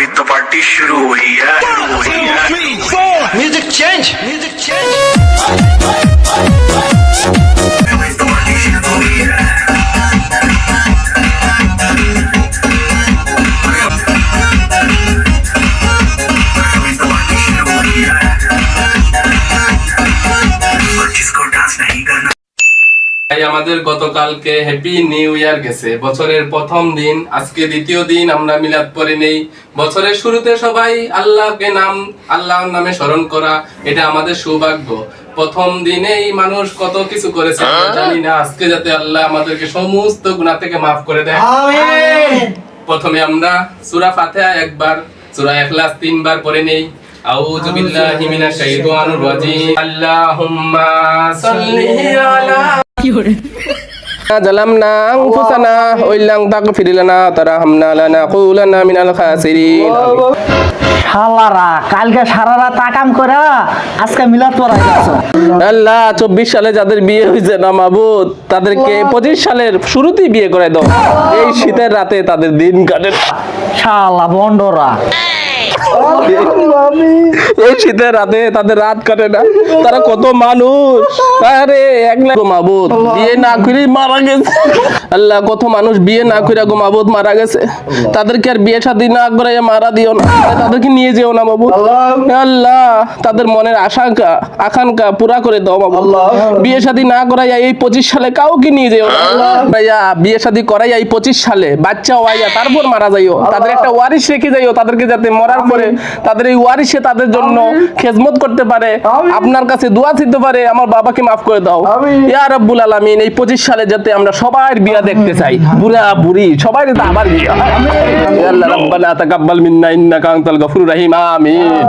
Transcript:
अभी तो पार्टी शुरू हुई है। ভাই আমাদের গতকালকে হ্যাপি নিউ ইয়ার গেছে। বছরের প্রথম দিন আজকে দ্বিতীয় দিন আমরা মিলাদ পরে নেই। বছরের শুরুতে সবাই আল্লাহকে নাম আল্লাহর নামে স্মরণ করা এটা আমাদের সৌভাগ্য। প্রথম দিনেই মানুষ কত কিছু করেছে জানি না। আজকে যাতে আল্লাহ আমাদেরকে সমস্ত গুনাহ থেকে মাফ করে দেয়। প্রথমে আমরা সূরা ফাতিহা একবার সূরা ইখলাস তিনবার পড়ে নেই। আউযু বিল্লাহি মিনাশ শাইতানির রাজিম। আল্লাহুম্মা সাল্লি আলা ظلمنا أنفسنا وإن لم تغفر لنا وترحمنا لنكونن من الخاسرين শালারা কালকে সারা রাত আকাম করে আজকে মিলাদ পড়াই যাচ্ছ আল্লাহ চব্বিশ সালে যাদের বিয়ে হয়েছে না মাবুদ তাদেরকে পঁচিশ সালের শুরুতেই বিয়ে করে দাও এই শীতের রাতে তাদের দিন কাটে না। শালা বন্ডরা এই শীতের রাতে তাদের রাত কাটে না। তারা কত মানুষ। আরে এক লাখ মাবুদ বিয়ে না করে মারা গেছে। আল্লাহ কত মানুষ বিয়ে না করে গো মারা গেছে। তাদেরকে আর বিয়ে শাদী না করে মারা দিও না। তাদেরকে নিয়ে যেও না মাবুদ। আল্লাহ। তাদের মনের আশঙ্কা আকাঙ্ক্ষা পুরা করে দাও মাবুদ। বিয়ে শাদী না করাইয়া এই পঁচিশ সালে কাউকে নিয়ে যেও না। ভাইয়া বিয়ে শাদী করাইয়া এই পঁচিশ সালে বাচ্চা হওয়াইয়া তারপর মারা যাইও। তাদের একটা ওয়ারিশ রেখে যাইও তাদেরকে যাতে মরার পরে। তাদের এই ওয়ারিশে তাদের জন্য খেজমত করতে পারে আপনার কাছে দোয়া দিতে পারে আমার বাবাকে মাফ করে দাও। ইয়া রাব্বুল আলামিন এই পঁচিশ সালে যাতে আমরা সবার বিয়া দেখতে চাই। বুড়া বুড়ি সবাই যাতে আবার বিয়া আমিন ইয়া আল্লাহ রাব্বানা তাকাব্বাল মিন্না ইন্নাকা আনতাল গফুরুর রহিম আমিন।